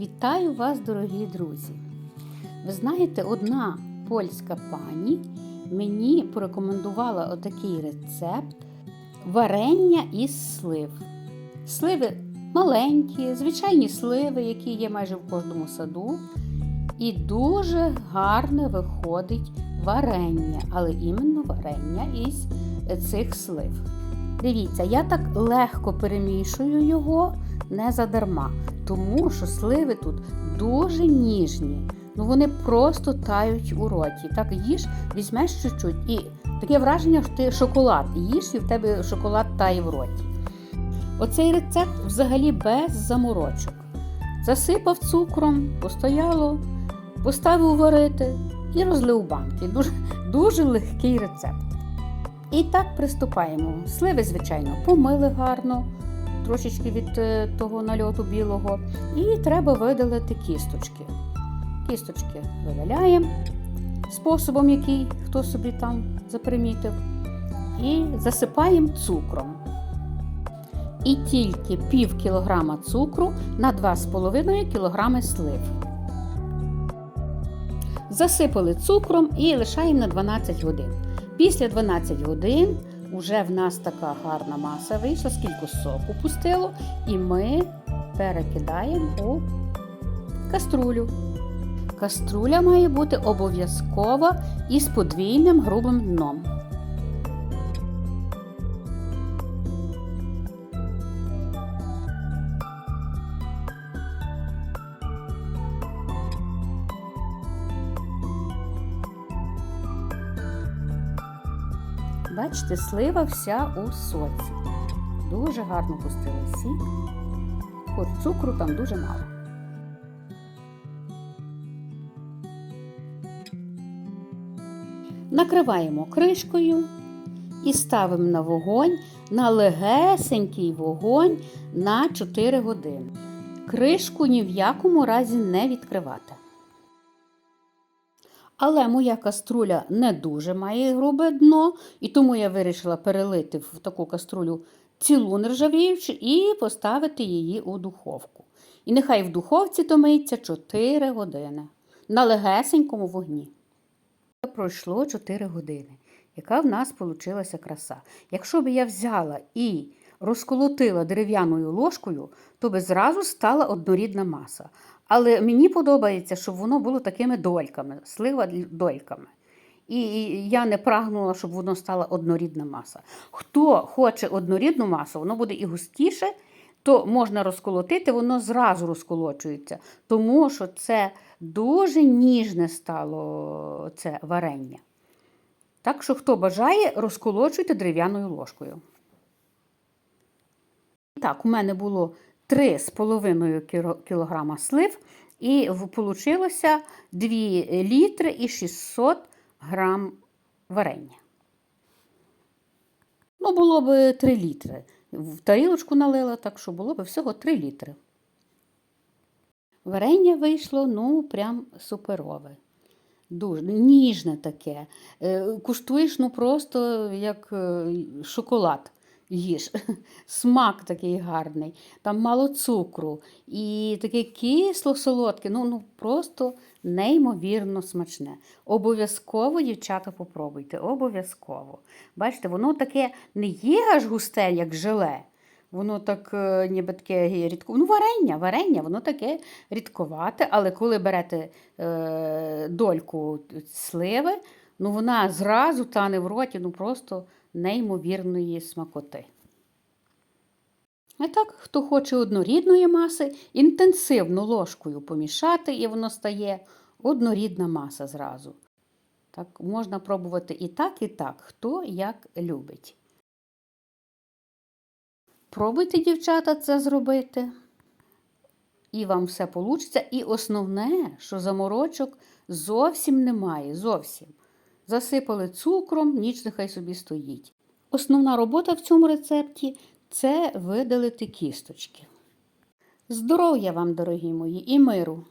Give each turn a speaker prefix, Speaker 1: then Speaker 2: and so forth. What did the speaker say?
Speaker 1: Вітаю вас, дорогі друзі! Ви знаєте, одна польська пані мені порекомендувала отакий рецепт варення із слив. Сливи маленькі, звичайні сливи, які є майже в кожному саду. І дуже гарне виходить варення, але іменно варення із цих слив. Дивіться, я так легко перемішую його не задарма, тому що сливи тут дуже ніжні. Ну вони просто тають у роті. Так їж, візьмеш чуть-чуть, і таке враження, що ти шоколад їш, і в тебе шоколад тає в роті. Оцей рецепт взагалі без заморочок. Засипав цукром, постояло, поставив варити і розлив банки. Дуже, дуже легкий рецепт. І так приступаємо. Сливи, звичайно, помили гарно, трошечки від е, того нальоту білого. І треба видалити кісточки. Кісточки видаляємо способом, який хто собі там запримітив. І засипаємо цукром. І тільки пів кілограма цукру на 2,5 кілограми слив. Засипали цукром і лишаємо на 12 годин. Після 12 годин вже в нас така гарна маса вийшла, скільки соку пустило, і ми перекидаємо у каструлю. Каструля має бути обов'язково із подвійним грубим дном. Бачите, слива вся у соці. Дуже гарно пустила сік. Хоч цукру там дуже мало. Накриваємо кришкою і ставимо на вогонь на легесенький вогонь на 4 години. Кришку ні в якому разі не відкривати. Але моя каструля не дуже має грубе дно, і тому я вирішила перелити в таку каструлю цілу нержавіючу і поставити її у духовку. І нехай в духовці томиться 4 години на легесенькому вогні. Пройшло 4 години. Яка в нас вийшла краса? Якщо б я взяла і розколотила дерев'яною ложкою, то би зразу стала однорідна маса. Але мені подобається, щоб воно було такими дольками, слива дольками. І я не прагнула, щоб воно стала однорідна маса. Хто хоче однорідну масу, воно буде і густіше, то можна розколотити, воно зразу розколочується, тому що це дуже ніжне стало це варення. Так що, хто бажає, розколочуйте дерев'яною ложкою. Так, у мене було 3,5 кг слив, і вийшло 2 літри і 600 грам варення. Ну, було б 3 літри. В тарілочку налила, так що було б всього 3 літри. Варення вийшло, ну, прям суперове. Дуже ніжне таке. Е, Куштуєш, ну, просто як е, шоколад їж. Смак такий гарний, там мало цукру і таке кисло-солодке, ну, ну просто неймовірно смачне. Обов'язково, дівчата, попробуйте, обов'язково. Бачите, воно таке не є аж густе, як желе. Воно так е, ніби таке рідко. Ну, варення, варення, воно таке рідковате, але коли берете е, дольку сливи, ну вона зразу тане в роті, ну просто неймовірної смакоти. А так, хто хоче однорідної маси, інтенсивно ложкою помішати, і воно стає однорідна маса зразу. Так, Можна пробувати і так, і так, хто як любить. Пробуйте, дівчата, це зробити. І вам все вийде. І основне, що заморочок зовсім немає. Зовсім. Засипали цукром, ніч нехай собі стоїть. Основна робота в цьому рецепті це видалити кісточки. Здоров'я вам, дорогі мої, і миру!